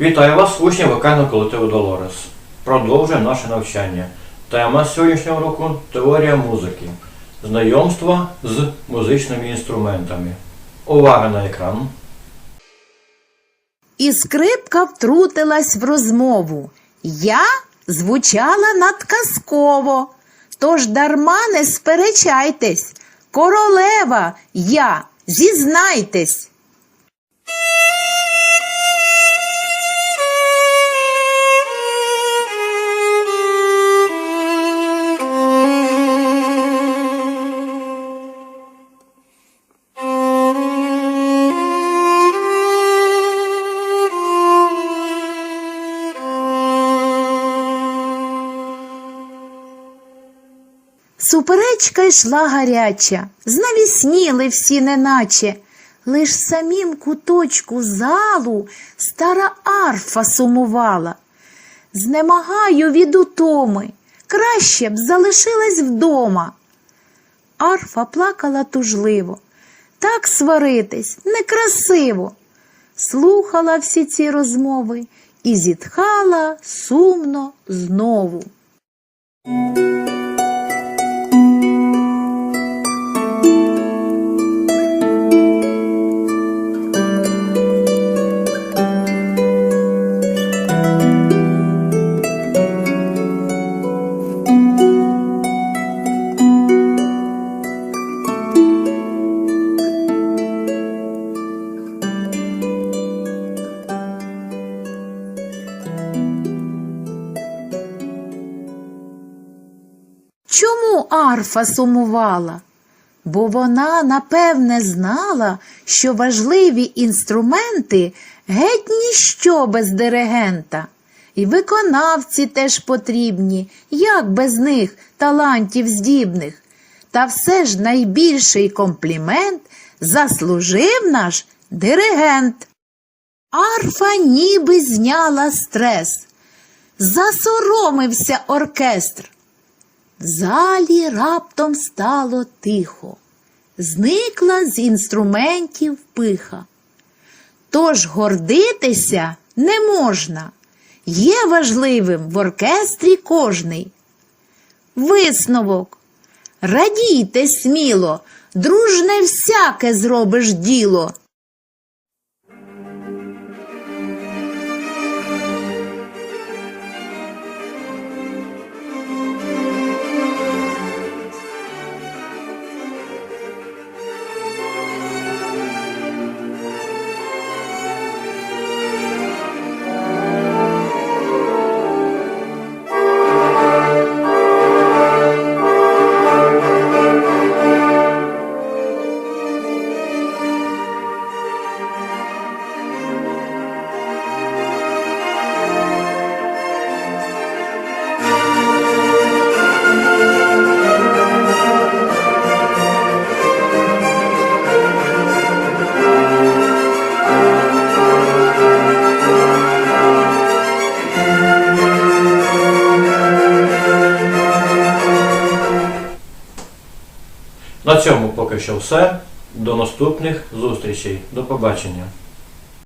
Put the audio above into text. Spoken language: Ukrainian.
Вітаю вас, учні вокального колективу Долорес. Продовжуємо наше навчання. Тема сьогоднішнього року теорія музики. Знайомство з музичними інструментами. Увага на екран. І скрипка втрутилась в розмову. Я звучала надказково. Тож дарма не сперечайтесь. Королева я, зізнайтесь. Суперечка йшла гаряча, знавісніли всі неначе. Лиш самім куточку залу стара арфа сумувала. Знемагаю від утоми, краще б залишилась вдома. Арфа плакала тужливо. Так сваритись некрасиво. Слухала всі ці розмови і зітхала сумно знову. Чому арфа сумувала? Бо вона напевне знала, що важливі інструменти геть ніщо без диригента. І виконавці теж потрібні, як без них талантів здібних. Та все ж найбільший комплімент заслужив наш диригент. Арфа ніби зняла стрес. Засоромився оркестр. Залі раптом стало тихо, зникла з інструментів пиха. Тож гордитися не можна, є важливим в оркестрі кожний. Висновок. Радійте сміло, дружне всяке зробиш діло. На цьому поки що все. До наступних зустрічей. До побачення.